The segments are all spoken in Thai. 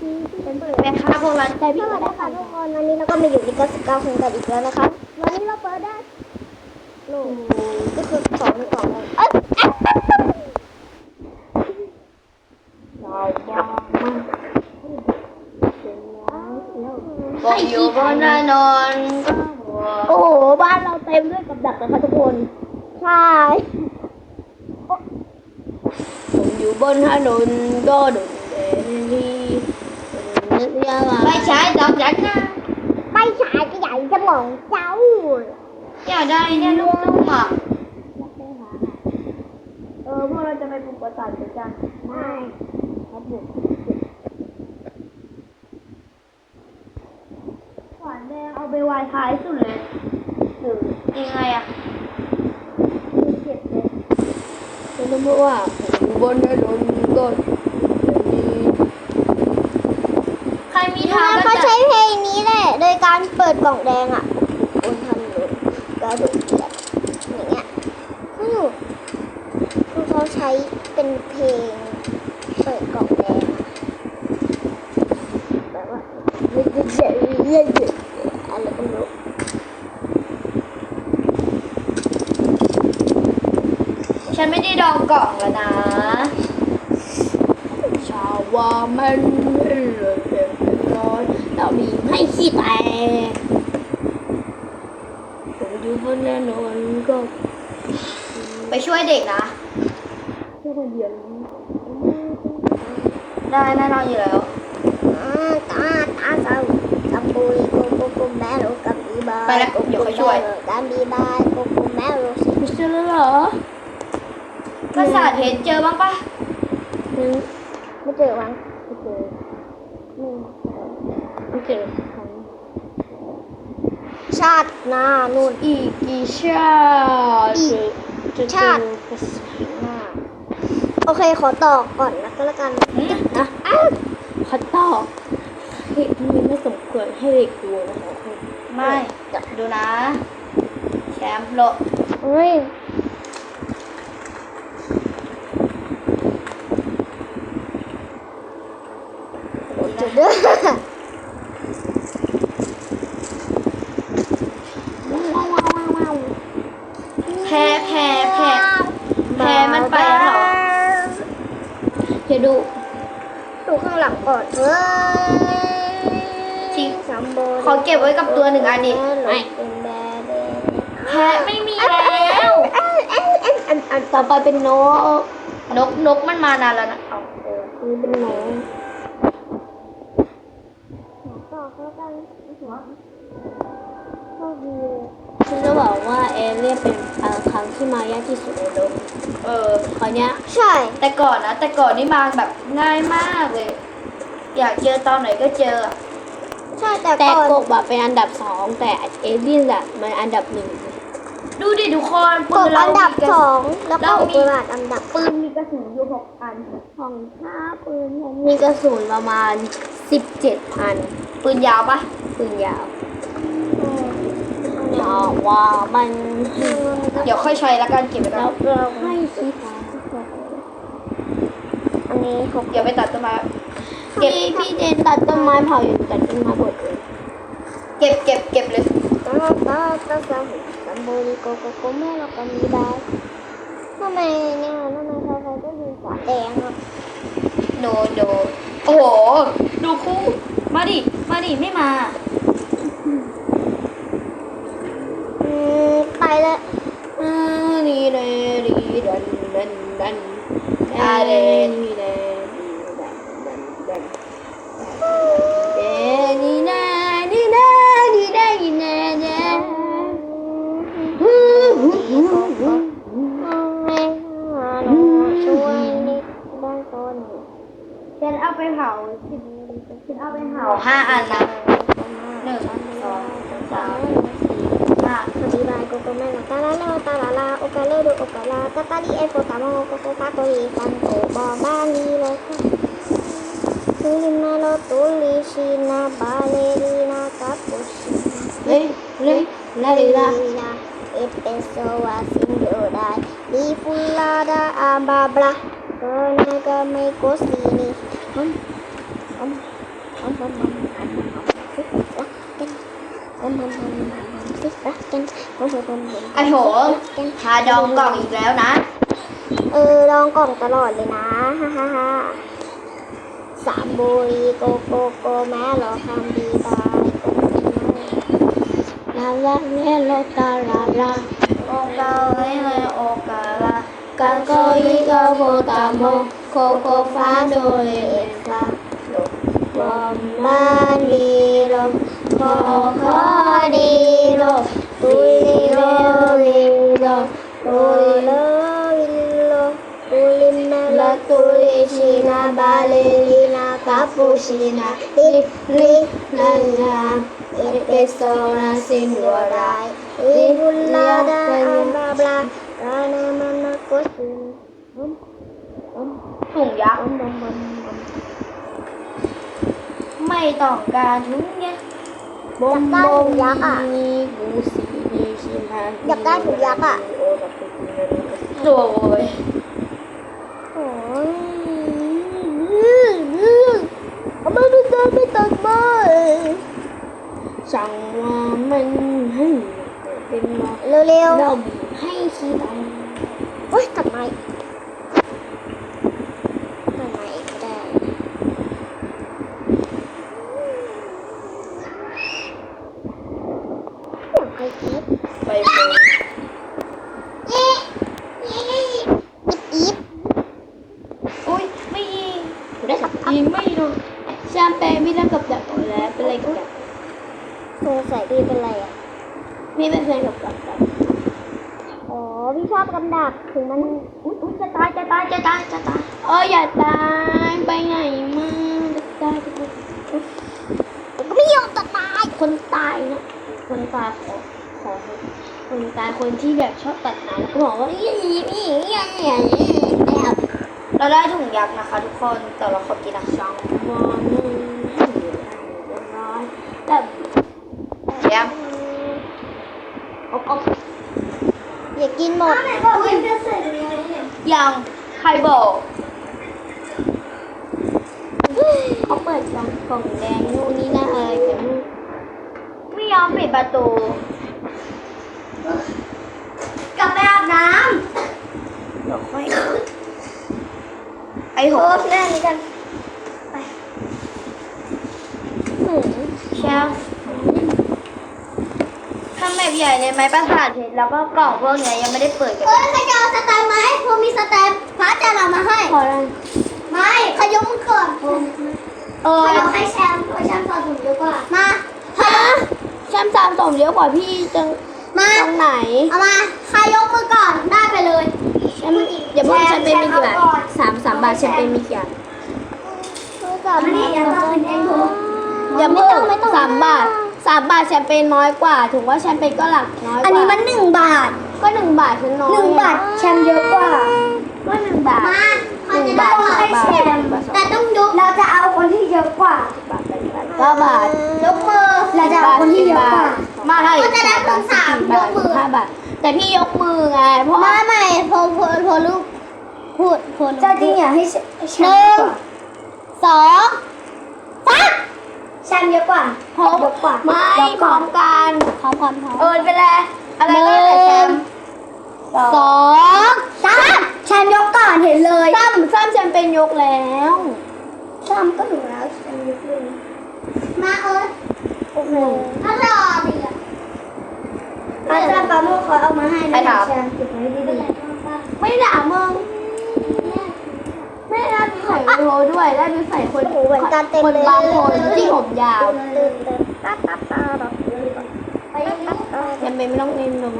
เป็นเปิดแม่ค้าพวกร้าใจพี่วัก็สดีได้ค่ะทุกคนวันนี้เราก็มาอยู่ในก้าสิบเก้าคนกันอีกแล้วนะครับวันนี้เราเปิดได้โลกก็คือสองสองเอ้ยบอกอยู่บนถนนก็โอ้โหบ้านเราเต็มด้วยกับดักนะคะทุกคนใช่ผมอยู่บนถนนก็โดนเดนี ไม่ใช่ดอกจันนะไม่ฉายก็ใหญ่สมองเจ้าอยากได้เนี่ยลูกนุ่มอะเออพวกเราจะไปปลูกประสาทกันจ้ะไม่ครับผมหวานแดงเอาไปวายท้ายสุดเลยหรือยังไงอะเจ็บเลยฉันรู้มาว่าผมอยู่บนถนนก็ใคร มีทางก็เขาจะใช้เพลงนี้แหละ โดยการเปิดกล่องแดงอะบนถนนกระดูกเกียดอย่างเงี้ยคือคือเขาใช้เป็นเพลงเปิดกล่องแดงอะแบบว่าเย้เย้เย้เย้อะไรก็ไม่รู้ฉันไม่ได้ดองกล่องแล้วนะชาวว่ามันเหลือเต็มร้อน เรามีให้ขี้แตกผมอยู่บนถนนก็ไปช่วยเด็กนะทุกคนเดียวได้แน่นอนอยู่แล้วอ่าตาตาเศร้ากับปุยโกโกโกแมวกับบีบายไปแล้วเดี๋ยวเขาช่วยกับบีบายโกโกแมวสิไม่เจอแล้วเหรอภาษาเห็นเจอบ้างปะไม่เจอวังไม่เจอไม่ ไม่เจอชาติหน้านู่นอีกกี่ชาติอีกจะชาติเจอภาษาหน้าโอเคขอต่อก่อนนะก็แล้วกันหืมอะอ้าวเขาตอบเฮ้ยมันไม่สมควรให้เด็กดูนะคะคุณไม่ดูนะ แชมป์โลกเฮ้ยจุดเด้อ แพ้แพ้แพ้แพ้มันไปแล้วเหรอเดี๋ยวดู ดูข้างหลังก่อนเฮ้ย ทิ้ง ซัมโบ ขอเก็ บไว้กับตัวหนึ่งอันดิไม่เป็นแบร์เดนแพ้ไม่มีแล้วอันอันอันอันอันต่อไปเป็นนก นกนกมันมานานแล้วนะเอาเออนี่เป็นหนูต่อเข้ากันหัวโชคดีฉันจะบอกว่าเอเลี่ยนเป็นบางครั้งที่มายากที่สุดในโลกเออคราวเนี้ยใช่ แต่ก่อนนะ แต่ก่อนนี่มาแบบง่ายมากเลย อยากเจอตอนไหนก็เจออะ ใช่แต่แต่ก่อนกบอะเป็นอันดับสองแต่เอเลี่ยนอะมันอันดับหนึ่งดูดิทุกคนกปืบนเราอันดับมีกระสองแล้วก็เราอุมีปราชอันดับปืนมีกระสุนอยู่หกอันของห้าปืนผมมีกระสุนประมาณสิบเจ็ดอันปืนยาวปะปืนยาวเพราะว่ามันเดี๋ยวค่อยใช้แล้วกันเก็บไว้ก่เราอนเราให้คิดอันนี้หกเดี๋ยวไปตัดต้นไม้ เก็บพี่เดนตัดต้นไม้เผาอยู่ตัดต้นไม้หมดเลยเก็บเก็บเก็บเลยตาตาตาตาซัมโบริโกโกโกแม่เราก็มีได้ทำไมเนี่ยทำไมใครๆก็ยิงฝาแดงอะโนโนโอ้โหดูคู่มาดิมาดิไม่มาอืมไปแล้วอ่าดีเดดีดันดันดันอาเดดีเดดี ห้าอันนะหนึ่งสองสามสี่ห้าอธิบายโกโกแม่ละตาลาลาตาลาลาโอกาเลดูโอกาลาตาตาลีเอโฟตามโกโกตาโกลีตันโกบอบาลีโลคุลิมาโลตุลิชินาบาเลรีนาคาปุชิเฮ้ยเฮ้ยลาลิลาเอเปโซวาซินโดไดลีฟุลาดาอาบาบลาโกนากาเมโกซีนีอืมมัม ไอ้โหหาดองกล่องอีกแล้วนะ เออลองกล่องตลอดเลยนะฮ่าฮ่าฮ่าสามบุยโกโกโกแม่รอคำดีตายลาลาเนโลตาลาลาโอกาเอ้ยโอกาลากาโกยิโกโบตามโมโคโคฟ้าโดยเอ็นฟ้าดีลมขอขอดีลยโลวิโลตุยเมลตุลิชินา บาเลลินาคาปูชินาลิลินานาเอเปโซ ไม่ต้องการถุงยักษ์อยากได้ถุงยักษ์อะบูสีมีชิมพานอยากได้ถุงยักษ์อะโดยโอ้ยทำไมไม่เดินไม่ตัดไม้สั่งว่ามันให้เป็นมาเร็วเราให้ขี้ตัง ๆโอ้ยตัดไม้ตัดไม้อีกก็ได้อยากให้คิด ไปเลย เย้เย้อีฟ อุ้ยไม่ยิงได้สักทีไม่โดน แชมเปญไม่ได้กับดักแล้วเป็นไรกับดักสงสัยพี่เป็นไรอะพี่เป็นแฟนกับดักกันอ๋อพี่ชอบกำดักถึงมันอุ้ยอุ้ยจะตายจะตายจะตายจะตายเอออย่าตายไปไหนมาจะตายจะตายก็ไม่ยอมจะตายคนตายนะคนตายขอขอคนตายคนที่แบบชอบตัดหางก็บอกว่าอีอีอีอีอีไม่เอา เราได้ถุงยักษ์นะคะ ทุกคนแต่เราขอกินอะสองวันหนึ่งให้เหลือร้อยแต่แย้มอบอบอย่ากินหมดยังใครบอกเขาเปิดกล่องกล่องแดงนู่นนี่นั่นอะไรกันนู่นไม่ยอมปิดประตูกลับไปอาบน้เดี๋ยวค่อยไอ้ำโหโอ้แน่นี้กันแชมป์ทำแบบใหญ่เลยไหมประสาทเพชรแล้วก็กล่องพวกเนี้ยยังไม่ได้เปิดกันเอ้ยใครจะเอาสแตมป์ไหมพอมีสแตมป์พระอาจารย์เอามาให้พอแล้วไม่ขยกมือก่อนเออขยกให้แชมป์เพราะแชมป์สอนถูกเยอะกว่า มาฮะแชมป์สามสมเยอะกว่าพี่จังมาตรงไหน เอามาใครยกมือก่อนได้ไปเลยแชมป์ อย่าพูดแชมป์เป็นมีกี่บาทสามสามบาทแชมป์เป็นมีกี่บาทมือก่อนนี่อย่าต้องเป็นเองถูกอย่าพูดสามบาทสามบาทแชมเปญน้อยกว่าถึงว่าแชมเปญก็หลักน้อยกว่าอันนี้มันหนึ่งบาทก็หนึ่งบาทคือน้อยหนึ่งบาทแชมป์เยอะกว่าก็หนึ่งบาทมาหนึ่งบาทสองบาทแต่ต้องยกเราจะเอาคนที่เยอะกว่าบาทแปดบาทเก้าบาทยกมือเราจะเอาคนที่เยอะกว่ามาให้ก็จะได้ถึงสามยกมือห้าบาทแต่พี่ยกมือไงเพราะไม่ว่าไม่พอพอพอลูก พูดพอลูกเจ้าจริงอยากให้หนึ่งสองสามแชมป์เยอะกว่าพร้อมยกกว่าไม่ยกพก่ร้ออนมกันพร้อมกันพร้อมเออเป็นไรอะไรก็ได้แชมป์สองสามแชมป์ยกก่อนเห็นเลยซ้ำซ้ำแชมเปญยกแล้วซ้ำก็หนูแล้วแชมป์ยกเลยมาเอิร์ธโอ้โหอร่อยดีอะอาจารย์ปาโมกเขาเอามาให้นะแชมป์เก็บไว้ดีๆไม่ด่ามึงไม่ มีใส่โรด้วยได้มีใส่คนโอ้โหเหมือนกันเต็มคนเลย บางคนที่ผมยาวตื่นเต้นตาตาตาแบบไปยังไงแชมเปญไม่ต้องเล่นลง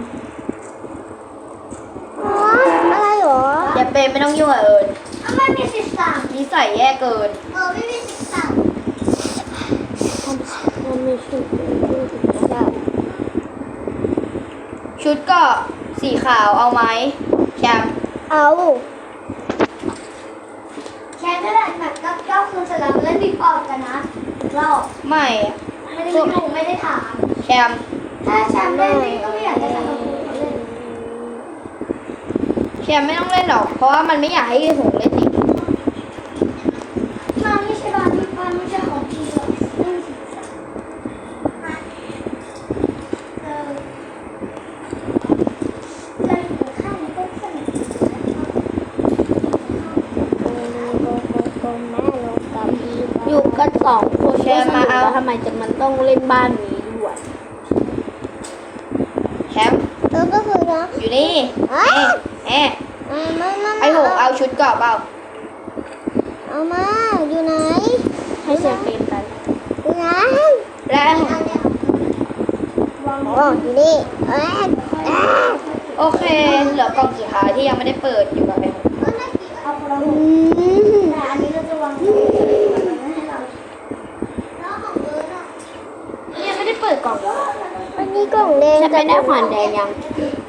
อะไรหรอแชมเปญไม่ต้องยุ่งกับเอิญไม่มีสิทธิ์สั่งนิสัยแย่เกินเออไม่มีสิทธิ์สั่งมันม่ใช่ชุดก็สีขาวเอาไหมแชมป์เอา แค่นั่นแหละแบบก็ก็ คุณเสร็จแล้วแล้วดิบออกกันนะเราไม่อะไม่ได้ดูไม่ได้ถาม แชมป์ถ้าแชมป์เล่นนี่ก็ไม่อยากจะทำกับคุณเล่น แชมป์ไม่ต้องเล่นหรอก เพราะว่ามันไม่อยากให้ผมเล่นอีก มาไม่ใช่บ้านที่บ้านไม่ใช่ของพี่หรอก อยู่กันสองคน แชร์มาเอา แล้วทำไมจะมันต้องเล่นบ้านนี้ด้วย แชมป์ เอ อก็คือนะอยู่นี่เอ้ยเอ๊ะเอ้ยไม่ไม่ไอ้หงเอาชุดเกราะเปล่าเอามาอยู่ไหนให้แชมเปญไปอยู่ไหนและไอ้หงโอ้อยู่นี่เอ้ยเอ้ยโอเคเหลือกล่องสุดท้ายที่ยังไม่ได้เปิดอยู่กับไอ้หงอืมยังไม่ได้เปิดกล่องเลยอันนี้กล่องแดงแชมเปญได้ขวานแดงยัง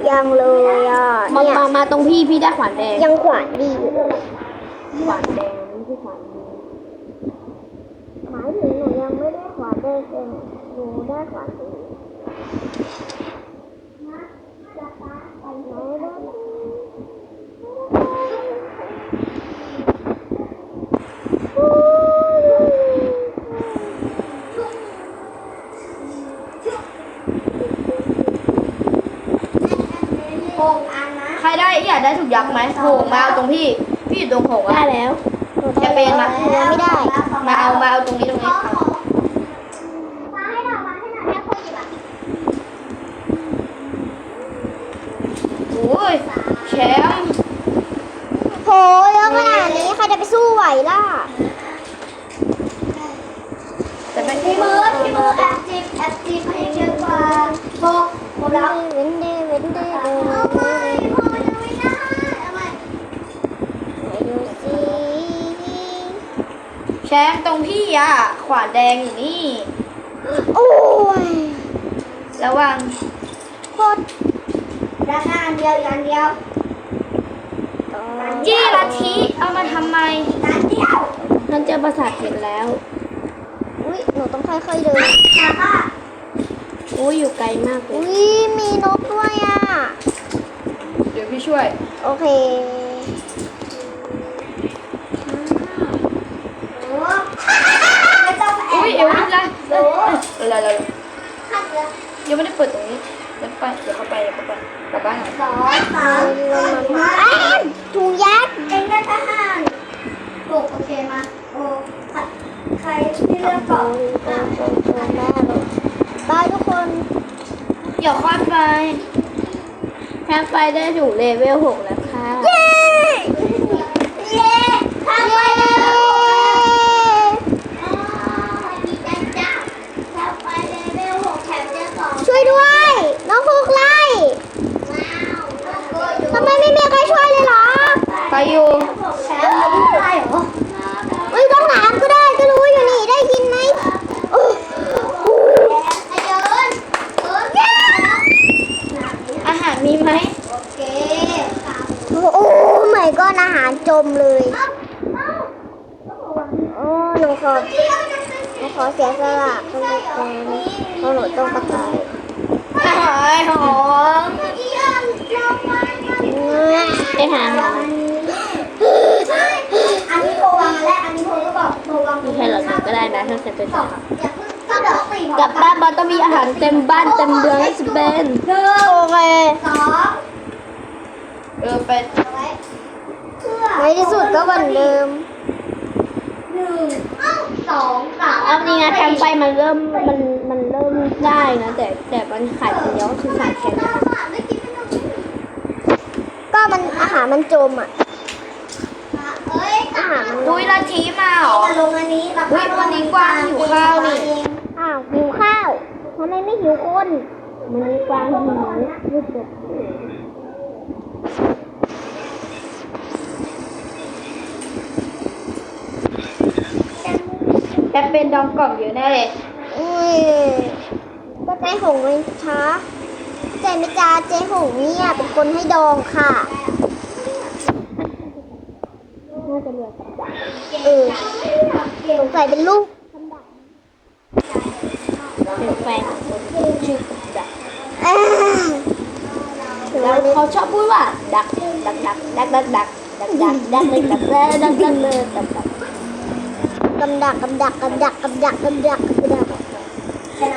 ยังเลยอะมาเนี่ยมามาตรงพี่พี่ได้ขวานแดงยังขวานดีอยู่เลยขวานแดงไม่ใช่ขวานแดงหมายถึงหนูยังไม่ได้ขวานแดงเลยหนูได้ขวานดีห อันนะใครได้อยากได้ถูกยักษ์ไหมโหงมาเอาตรงพี่ พี่อยู่ตรงโหงได้อะแล้วแชมเปญมายังไม่ได้มาเอามาเอาตรงนี้ตรงนี้เอามาให้หน่อยมาให้หน่อยแม่คนดีกว่าโอ้ยแชมป์โหเยอะขนาดนี้ใครจะไปสู้ไหวล่ะ แต่เป็นพี่มือพี่มือแอบจิบแอบจิบให้เยอะกว่าหกหมดแล้ว เว้นเดเว้นเดเว้นเดเว้นเดพ่อมันยังไม่ได้เอาใหม่ไหนดูสิ แชมป์ตรงพี่อะขวานแดงอยู่นี่ โอ้ยระวังโคตรด้านหน้าอันเดียวอีกอันเดียวจี้ลัทธิเอามาทำไมอันเดียวนันเจอประสาทเห็นแล้ว อุ้ยหนูต้องค่อยๆเดินค่ะอุ้ยอยู่ไกลมากเลยอุ้ยมีนกด้วยอะ เดี๋ยวพี่ช่วย โอเค ไม่ต้องแออุ้บยเอวนี่ะโอ้อะไรอะไรขัดเลยยังไม่ได้เปิดตรงนี้เดี๋ยวไปเดี๋ยวเข้าไปเดี๋ยวเข้าไปกลับบ้านก่อนสองสามถุงยัดเองได้ทหารถูกโอเคมาโอ้ใครที่เลือกก่อนโอ้โหโอ้แม่เลยบายทุกคนอย่าคว้าไปแชมไปได้ถึงเลเวลหกแล้วค่ะ เย้เย้ทำไปแล้วช่วยด้วย น้องคุกไล่ทำไมไม่มีใครช่วยเลยเหรอ ไป อยู่แชมป์ไม่ได้เหรอไม่ต้องถามก็ได้ก็รู้อยู่นี่ได้ยินไหมโอ้โหอาหารมีไหมโอ้ไม่ก็อาหารจมเลยโอ้หนูขอหนูขอเสียสละเพื่อนๆเพราะหนูต้องประกาศอาหารหอมได้หาหาอั ไม่ใช่หรอกหนูก็ได้นะถ้าแชมเปญสองอย่าเพิ่งก็เดี๋ยวสี่กลับบ้านบอลต้องมีอาหารเต็มบ้านเต็มเมืองให้สเปนหนึ่งโอเคสองเออเป็นไว้เพื่อในที่สุดก็เหมือนเดิมหนึ่งสองสามเอาจริงนะแคมไปมันเริ่มมันมันเริ่มได้นะ แต่แต่มันขายคนเดียวก็คือขายแค่นี้ก็มันอาหารมันจมอะ อาหารมันอุ้ยลัทธิมาเหรอลงอันนี้อุ๊ยวันนี้กวางหิวข้าวนี่อ้าวหิวข้าวทำไมไม่หิวคนมันมีกวางหิวรูปแบบแอปเป็นดองกล่องเยอะแน่เลยอุ้ยก็ใจหงเลยช้าใจไม่จ้าเจ๊หงเนี่ยเป็นคนให้ดองค่ะ น่าจะเหลือสอย่างเออสงสัยเป็นลูกเป็นแฟนชื่อดักอ่าแล้วเขาชอบพูดว่า ดักดักดักดักดักดักดักดักดักดักดักดักดักดักเลยดักดักกำดักกำดักกำดักกำดักกำดักกำดัก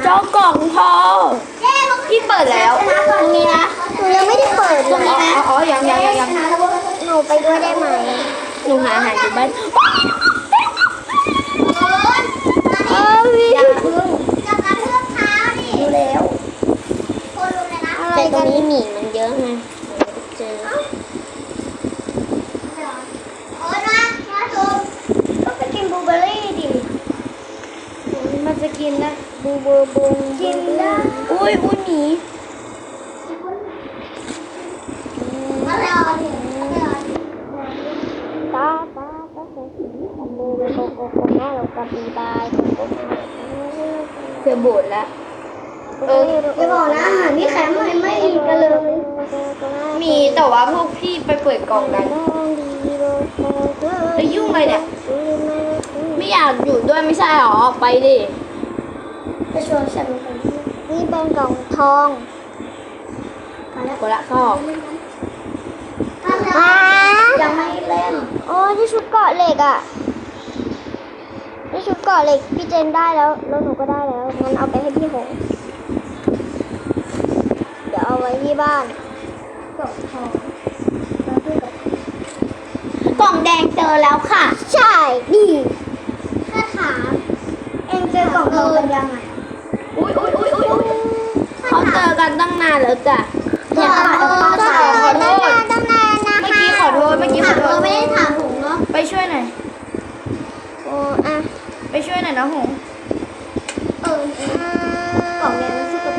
เจ้ากล่องทองพี่เปิดแล้วตรงนี้นะหนูยังไม่ได้เปิดเลอ๋อยอ๋ออ๋อยังยังยังหนูไปด้วยได้ไหม หนูหาอาหารอยู่บ้านอย่าพึ่งดูแล้วแต่ตรงนี้หมีมันเยอะไงเจอมันจะกินนะบูเบอร์บงกินนะอุ้ยอุ้ยหมี โกโกโกแม่เรากระปีบายโกโกโกเสือโบดแล้วเอออย่าบอกนะอาหารนี่แข็งไม่ไม่กันเลย มีแต่ว่าพวกพี่ไปเปิดกล่องกันแล้วยุ่งอะไรเนี่ย ไม่อยากอยู่ด้วยไม่ใช่หรอ ไปดิจะชวนฉันไปนี่เป็นกล่องทองคนละข้อมายังไม่เล่น โอ้ที่ชุดเกาะเหล็กอะที่ ชุดเกาะเหล็กพี่เจนได้แล้ว แล้วหนูก็ได้แล้ว งั้นเอาไปให้พี่หง เดี๋ยวเอาไว้ที่บ้านกล่องทองแล้วพี่กับกล่องแดงเจอแล้วค่ะ ใช่ดีถ้าถาม เอ็งเจอกล่องทองกันยังไงอุ้ยอุ้ยอุ้ยอุ้ยอุ๊ยเขาเจอกันตั้งนานแล้วจ้ะเจอกันขอโทษตั้งนานนะเมื่อกี้ขอโทษเมื่อกี้ขอโทษไม่ได้ถามหงเนาะไปช่วยหน่อยโอ้อะไปช่ วยหน่อยนะหงเออกล่องแดงมันชื่อกล่อง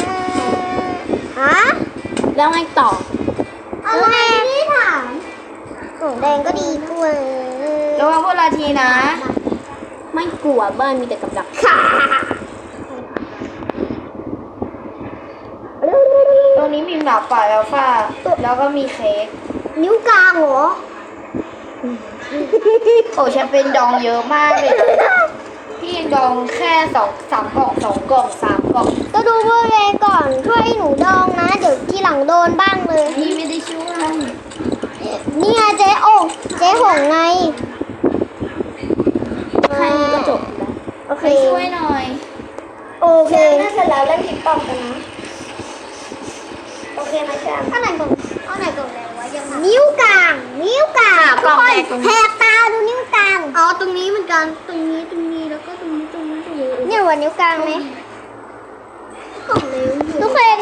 ฮะแล้วไงต่ออะไรไม่ได้ถามกล่องแดงก็ดีกว่าระวังพวกลาทีนะ ไม่กลัวบ้านมีแต่กับดักค่ะตรงนี้มีหมาป่าแล้วค่ะแล้วก็มีเค้กนิ้วกลางเหรอโอ้แชมเปญดองเยอะมากเลยพี่ ดองแค่สองสามกล่องสองกล่องสามกล่องก็ดูเบอร์เวก่อนช่วยหนูดองนะ เดี๋ยวทีหลังโดนบ้างเลย นี่ไม่ได้ช่วยนี่ไงเจ๊โอ่งเจ๊หงไงแค่นี้ก็จบแล้วโอเคไปช่วยหน่อยโอเคน่าจะแล้วเล่นติ๊กต็อกกันนะโอเคไหมแชมป์ข้างไหนกล่องข้างไหนกล่องแดงวะยังนิ้วกลาง นิ้วกลางกล่องแดงตรงนี้ แหกตา ดูนิ้วกลาง อ๋อ ตรงนี้เหมือนกัน ตรงนี้ ตรงนี้ แล้วก็ตรงนี้ ตรงนี้ ตรงนี้เนี่ยว่านิ้วกลางไหมกล่องเร็วทุกคน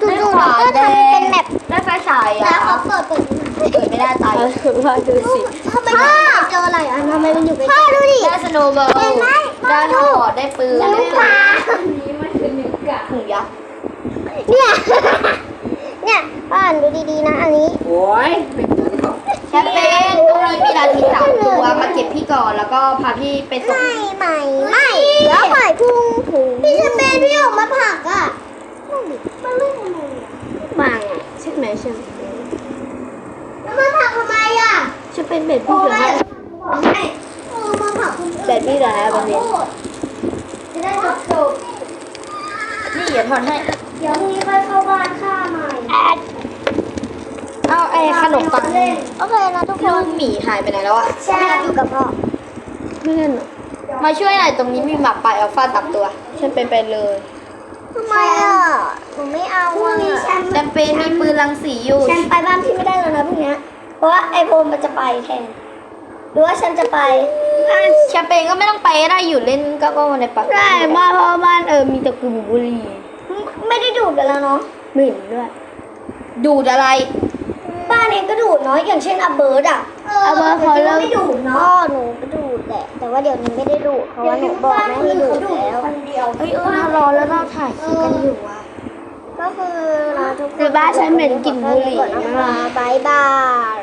จู่ๆเราก็ทำเป็นแบบได้ไฟฉายแล้อะวเขาเปิดเปิดเปิดไม่ได้ตายว่าดูสิทำไมเจออะไรอะทำไมมันอยู่ใกล้พ่อดูดิ ได้สโนว์บอลเห็นไหมได้หอดได้ปืนนิ้วกลางถุงยักษ์เนี่ย เนี่ยป้าอ่านดูดีๆนะอันนี้ โอ้ย แชมเปญตรงนี้มีลาทีสามตัวมาเก็บพี่ก่อนแล้วก็พาพี่ไปส่งไม่ไม่ไม่แล้วปล่อยพุ่งถุงพี่จะเป็นพี่ออกมาผักอะมันลูกมันบางอะใช่ไหมแชมเปญแล้วมาผักทำไมอะจะเป็นเบ็ดพี่เหรอไม่โอ้มาผักคุณเบ็ดพี่เหรอฮะบางทีจะได้จบจบนี่อย่าถอนให้ เดี๋ยวพรุ่งนี้ไปเข้าบ้านข้าใหม่ เอาไอ้ขนมปังเล่นโอเคนะทุกคลูนกหมีหายไปไหนแล้วอะแช่อยู่กับพ่อไม่เล่นหรอมาช่วยหน่อยตรงนี้มีหมาป่าอัลฟาตับตัว ฉันเป็นไปเลย ทำไมอะหนูไม่เอาอะแชมเปญมีปืนรังสีอยู่ ฉันไปบ้านพี่ไม่ได้แล้วนะพรุ่งนี้เพราะว่าไอโฟมมันจะไปแทนหรือว่าฉันจะไปแชมเปญก็ไม่ต้องไปก็ได้อยู่เล่นก็ก็ในปากได้บ้านเพราะว่าบ้านเออมีแต่กลุ่มบุหรี่ไม่ได้ดูดกันแล้วเนาะหมิ่นด้วย ดูดอะไร บ้านเองก็ดูดเนาะอย่างเช่นอับเบิร์ดอะอัปเบิร์ตเขาเลิกไม่ดูดเนาะหนูก็ดูดแหละ แต่ว่าเดี๋ยวนี้ไม่ได้ดูดเพราะว่าหนูบอกแม่ให้ดูดแล้วเอ้ยเออถ้ารอแล้วเราถ่ายคลิปกันอยู่อะก็คือเราทุกคนในบ้านฉันเหม็นกลิ่นบุหรี่ก่อนนะคะบายบาย